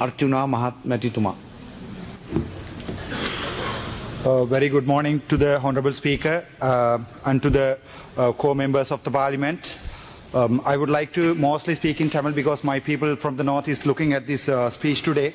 Arjuna Mahatmatituma. Uh, very good morning to the Honorable Speaker uh, and to the uh, co-members of the Parliament. Um, I would like to mostly speak in Tamil because my people from the north is looking at this uh, speech today.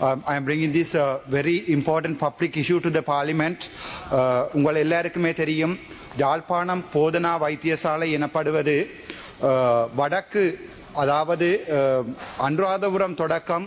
Um, I am bringing this uh, very important public issue to the parliament. Uh, உங்கள் எல்லாருக்குமே தெரியும் யாழ்ப்பாணம் போதனா வைத்தியசாலை எனப்படுவது uh, வடக்கு அதாவது uh, Anuradhapura தொடக்கம்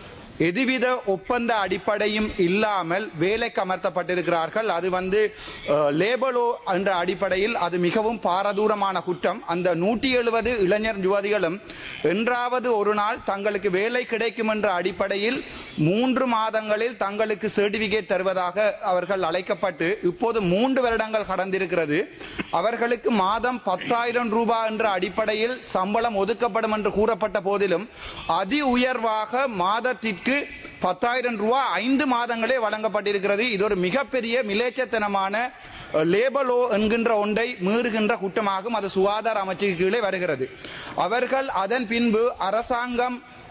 எதுவித ஒப்பந்த அடிப்படையும் இல்லாமல் வேலைக்கு அமர்த்தப்பட்டிருக்கிறார்கள் அது வந்து லேபலோ என்ற அடிப்படையில் அது மிகவும் பாரதூரமான குற்றம். அந்த நூற்றி எழுபது இளைஞர் யுவதிகளும் என்றாவது ஒரு நாள் தங்களுக்கு வேலை கிடைக்கும் என்ற அடிப்படையில் மூன்று மாதங்களில் தங்களுக்கு சர்டிபிகேட் தருவதாக அவர்கள் அழைக்கப்பட்டு இப்போது மூன்று வருடங்கள் கடந்திருக்கிறது. அவர்களுக்கு மாதம் பத்தாயிரம் ரூபாய் என்ற அடிப்படையில் சம்பளம் ஒதுக்கப்படும் என்று கூறப்பட்ட போதிலும் அதி உயர்வாக மாதத்திற்கு பத்தாயிரம் ரூபாய் ஐந்து மாதங்களே வழங்கப்பட்டிருக்கிறது. இது ஒரு மிகப்பெரிய மிலேச்சத்தனமான லேபலோ என்கின்ற ஒன்றை மீறுகின்ற குற்றமாகும் அது சுகாதார அமைச்சுக்கு கீழே வருகிறது. அவர்கள் அதன் பின்பு அரசாங்கம்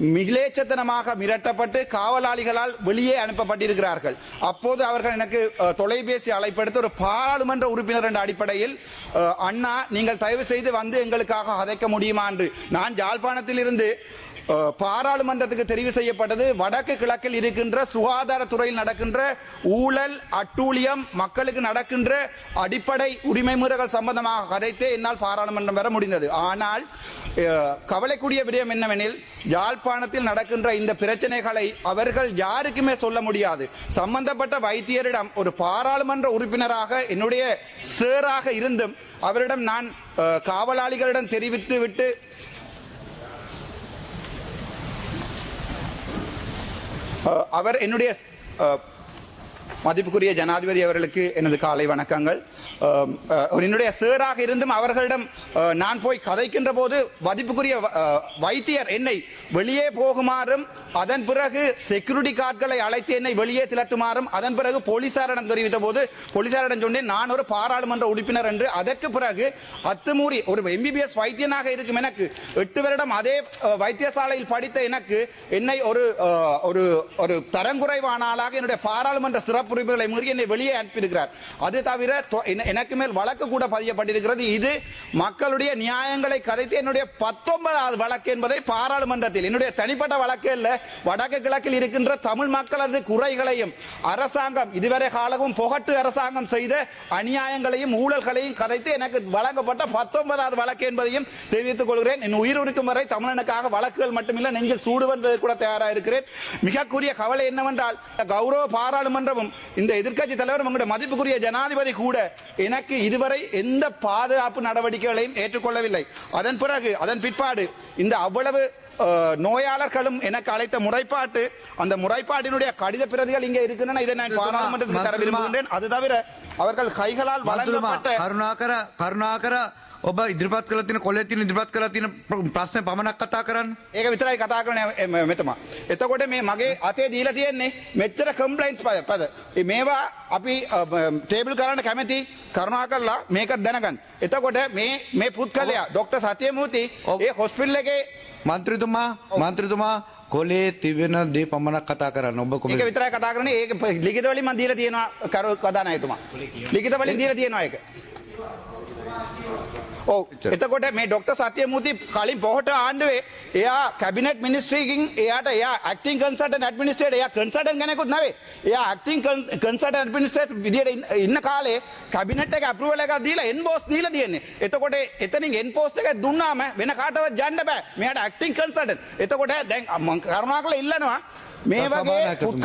மிகிலேச்சத்தனமாக மிரட்டப்பட்டு காவலாளிகளால் வெளியே அனுப்பப்பட்டிருக்கிறார்கள். அப்போது அவர்கள் எனக்கு தொலைபேசி அழைப்படுத்த ஒரு பாராளுமன்ற உறுப்பினர் என்ற அடிப்படையில் அண்ணா நீங்கள் தயவு செய்து வந்து எங்களுக்காக அதைக்க முடியுமா? என்று. நான் யாழ்ப்பாணத்தில் இருந்து பாராளுமன்றத்துக்கு தெரிவு செய்யப்பட்டது. வடக்கு கிழக்கில் இருக்கின்ற சுகாதாரத்துறையில் நடக்கின்ற ஊழல் அட்டூழியம் மக்களுக்கு நடக்கின்ற அடிப்படை உரிமை மீறல்கள் சம்பந்தமாக கதைத்தே என்னால் பாராளுமன்றம் வர முடிந்தது. ஆனால் கவலைக்கூடிய விடயம் என்னவெனில் யாழ்ப்பாணத்தில் நடக்கின்ற இந்த பிரச்சனைகளை அவர்கள் யாருக்குமே சொல்ல முடியாது. சம்பந்தப்பட்ட வைத்தியரிடம் ஒரு பாராளுமன்ற உறுப்பினராக என்னுடைய சேராக இருந்தும் அவரிடம் நான் காவலாளிகளிடம் தெரிவித்து விட்டு Uh, அவர் என்னுடைய uh, மதிப்புக்குரிய ஜனாதிபதி அவர்களுக்கு எனது காலை வணக்கங்கள். என்னுடைய சேராக இருந்தும் அவர்களிடம் நான் போய் கதைக்கின்ற போது மதிப்புக்குரிய வைத்தியர் என்னை வெளியே போகுமாறும் அதன் பிறகு செக்யூரிட்டி கார்டுகளை அழைத்து என்னை வெளியே திரட்டுமாறும் அதன் பிறகு போலீசாரிடம் தெரிவித்த போது போலீசாரிடம் சொன்னேன் நான் ஒரு பாராளுமன்ற உறுப்பினர் என்று. அதற்கு பிறகு அத்துமூறி ஒரு எம்பிபிஎஸ் வைத்தியனாக இருக்கும் எனக்கு எட்டு வருடம் அதே வைத்தியசாலையில் படித்த எனக்கு என்னை ஒரு ஒரு ஒரு தரங்குறைவானாளாக என்னுடைய பாராளுமன்ற சிறப்புரிமைகளை மீறி என்னை வெளியே அனுப்பியிருக்கிறார். அது தவிர எனக்கு மேல் வழக்கு கூட பதியப்பட்டிருக்கிறது. இது மக்களுடைய நியாயங்களை கதைத்து என்னுடைய பத்தொன்பதாவது வழக்கு என்பதை பாராளுமன்றத்தில் என்னுடைய தனிப்பட்ட வழக்கு அல்ல வடக்கு கிழக்கில் இருக்கின்ற தமிழ் மக்களது குறைகளையும் அரசாங்கம் இதுவரை காலமும் புகட்டு அரசாங்கம் செய்த அநியாயங்களையும் ஊழல்களையும் கதைத்து எனக்கு வழங்கப்பட்ட பத்தொன்பதாவது வழக்கு என்பதையும் தெரிவித்துக் கொள்கிறேன். என் உயிர் இருக்கும் வரை தமிழனுக்காக வழக்குகள் மட்டுமில்லை நெஞ்சில் சூடுவென்பது கூட தயாராக இருக்கிறேன் மிகக்குரிய கவலை என்னவென்றால் கௌரவ பாராளுமன்றம் காரணம் இந்த எதிர்க்கட்சி தலைவர் உங்களுடைய மதிப்புக்குரிய ஜனாதிபதி கூட எனக்கு இதுவரை எந்த பாதுகாப்பு நடவடிக்கைகளையும் ஏற்றுக்கொள்ளவில்லை. அதன் பிறகு அதன் பிற்பாடு இந்த அவ்வளவு நோயாளர்களும் எனக்கு அழைத்த முறைப்பாட்டு அந்த முறைப்பாட்டினுடைய கடித பிரதிகள் இங்கே இருக்கின்றன. இதை நான் பாராளுமன்றத்துக்கு தர விரும்புகின்றேன். அது தவிர அவர்கள் கைகளால் வளர்ந்து கருணாகர கருணாகர ඔබ ඉදිරිපත් කළ තියෙන කොලේ තියෙන ඉදිරිපත් කළ තියෙන ප්‍ර- ප්‍රශ්න පමණක් කතා කරන්න. ඒක විතරයි කතා කරන මෙතමා. එතකොට මේ මගේ අතේ දීලා තියෙන්නේ මෙච්චර කම්පලයින්ස් පද මේවා අපි ටේබල් කරන්න කැමති කරුණා කරලා මේක දැනගන්න. එතකොට මේ මේ ඩොක්ටර් සත්‍යමූර්ති ඔව්. ඒ හොස්පිටල් එකේ මන්ත්‍රතුමා මන්ත්‍රතුමා කොලේ තිබෙන දේ පමණක් කතා කරන්න ඔබ කොම ඒක විතරයි කතා කරන්නේ ඒක ලිඛිත වලින් මම දීලා තියෙනවා කරු කදානායතුමා. ලිඛිත වලින් දීලා තියෙනවා ඒක. ඔව් එතකොට මේ ඩොක්ටර් සත්‍යමූර්ති කලින් පොහොට ආණ්ඩුවේ එයා කැබිනට් මිනිස්ට්‍රීකින් එයාට එයා ඇක්ටිං කන්සල්ටන්ට් ඇඩ්මිනිස්ට්‍රේටර් එයා කන්සල්ටන්ට් කෙනෙකුත් නෙවෙයි. එයා ඇක්ටිං කන්සල්ටන්ට් ඇඩ්මිනිස්ට්‍රේටර් විදියට ඉන්න- කාලේ කැබිනට් එක අප්‍රූවල් එකක් දීලා එන්බෝස් දීලා තියෙන්නේ. එතකොට එතනින් එන්පෝස්ට් එක දුන්නාම වෙන කාටවත් යන්න බෑ. මෙයාට ඇක්ටිං කන්සල්ටන්ට්. එතකොට දැන් මම කරුණාකරලා ඉල්ලනවා මේ වගේ සභානායකතුමා.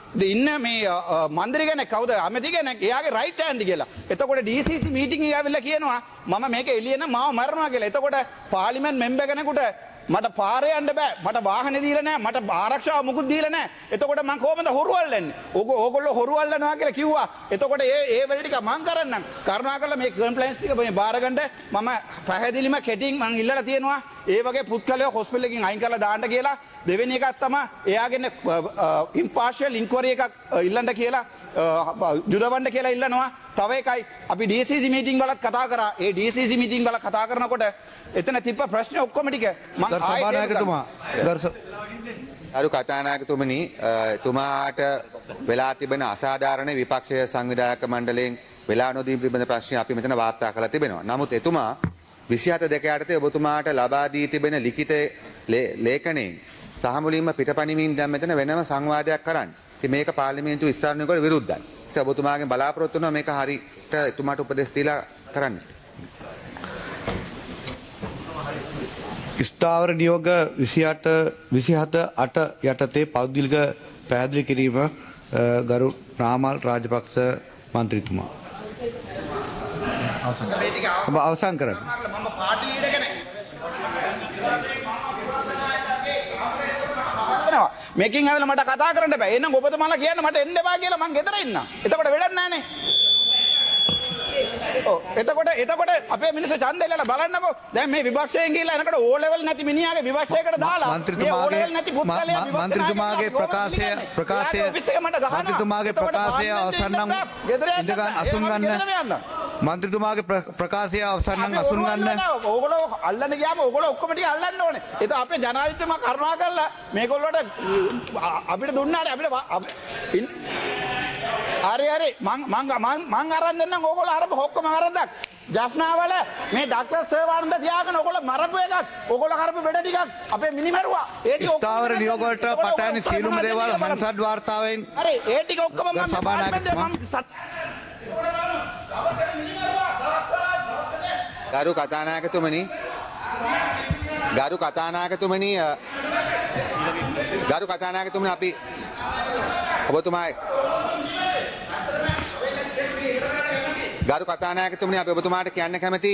ඉන්න මේ අ, අ, මන්දිරි කෙනෙක් කවුද අමති කෙනෙක් එයාගේ රයිට් හෑන්ඩ් කියලා. එතකොට DCC මීටින් එක ඇවිල්ලා කියනවා මම මේක එළියන මාව මරනවා කියලා. එතකොට පාර්ලිමේන්තු මෙම්බර් කෙනෙකුට මට පාරේ යන්න බෑ. මට වාහනේ දීලා නැහැ මට ආරක්ෂාව මුකුත් දීලා නැහැ එතකොට මං කොහොමද හොරු අල්ලන්නේ ඕක ඕගොල්ලෝ හොරු අල්ලනවා කියලා කිව්වා. එතකොට ඒ ඒ වෙල ටික මං කරන්නම්. කරුණාකරලා මේ කම්ප්ලයින්ස් ටික මේ බාරගන්න මම පැහැදිලිම කෙටින් මං ඉල්ලලා තියෙනවා. ඒ වගේ පුද්ගලයෝ හොස්පිටල් එකකින් අයින් කරලා දාන්න කියලා. දෙවෙනි එකක් තමයි එයාගෙන ඉම්පාර්ෂල් ඉන්ක්වරි එකක් අ, ඉල්ලන්න කියලා අ, යුදවන්න කියලා ඉල්ලනවා. තව එකයි අපි DCC මීටින් වලත් කතා කරා ඒ DCC මීටින් වල කතා කරනකොට එතන තිබ්බ ප්‍රශ්න ඔක්කොම ටික මං ගරු ආයෙත් ඒක සභානායකතුමා අරු කතානායකතුමනි එතුමාට වෙලා තිබෙන අසාධාරණ විපක්ෂය සංවිධායක මණ්ඩලයෙන් වෙලා නොදී පිබඳ ප්‍රශ්නය අපි මෙතන වාර්තා කළ තිබෙනවා. නමුත් එතුමා විසිහත දෙක යටතේ ඔබතුමාට ලබා දී තිබෙන ලිඛිත ලේ- ලේඛනයෙන් සහ මුලින්ම පිටපණිමින් දැන් මෙතන වෙනම සංවාදයක් කරන්න. ඉතින් මේක පාර්ලිමේන්තු විස්තරණයකට විරුද්ධයි. ඉතින් ඔබතුමාගෙන් බලාපොරොත්තු වෙනවා මේක හරියට එතුමාට උපදෙස් දීලා කරන්න. ස්ථාවර නියෝග විසිහට විසිහත අට යටතේ පෞද්ගලික පැහැදිලි කිරීම ගරු නාමල් රාජපක්ෂ මන්ත්‍රීතුමා. අවසන් කරන්න. මම පාටි ලීඩර් කෙනෙක්. මේකින් ඇවිල්ලා මට කතා කරන්න බෑ. එහෙනම් ඔබතුමාලා කියන්න මට එන්න එපා කියලා මං ගෙදර ඉන්නම්. එතකොට වැඩක් නැහනේ. ඔව් එතකොට එතකොට අපේ මිනිස්සු ඡන්දය ඉල්ලලා බලන්නකෝ. දැන් මේ විපක්ෂයෙන් ගිහිල්ලා එනකොට ඕ ලෙවල් නැති මිනිහාගේ විපක්ෂයකට දාලා මන්ත්‍රීතුමාගේ- මන්ත්‍රීතුමාගේ ප්‍රකාශය- ප්‍රකාශය-. මන්ත්‍රීතුමාගේ ප්‍රකාශය අවසන් නම් ඉඳගන්න. අසුන් ගන්න. මන්ත්‍රීතුමාගේ ප්‍ර- ප්‍රකාශය අවසන් නම් අසුන් ගන්න. ඕගොල්ලෝ අල්ලන්න ගියාම ඕගොල්ලෝ ඔක්කොම ටික අල්ලන්න ඕනේ. ඒක අපේ ජනාධිපතිතුමා කරුණා කරලා මේගොල්ලෝට අපිට දුන්නාට අපිට හරි හරි මං මං මං අරන් දෙන්නම් ඕගොල්ලෝ අරප ඔක්කොම අරන්දක්. ජෆ්නාවල මේ ඩක්ටර් සර්වානන්ද තියාගෙන ඕගොල්ලෝ මරපු එකක් ඕගොල්ලෝ කරපු වැඩ ටිකක් අපේ මිනිමරුවා. ඒ ටික ස්ථාවර අරන් නියෝග වලට. පටහැනි සියලුම අරන් දේවල් දෙන්න. හංසඩ් වාර්තාවෙන් හරි ඒ ටික ඔක්කොම මම ගරු සභානායකතුමා. මම ගරු කතානායකතුමනි. ගරු කතානායකතුමනි අ, ගරු කතානායකතුමනි අපි ඔබතුමා ගරු කතානායකතුමනි අපි ඔබතුමාට කියන්න කැමති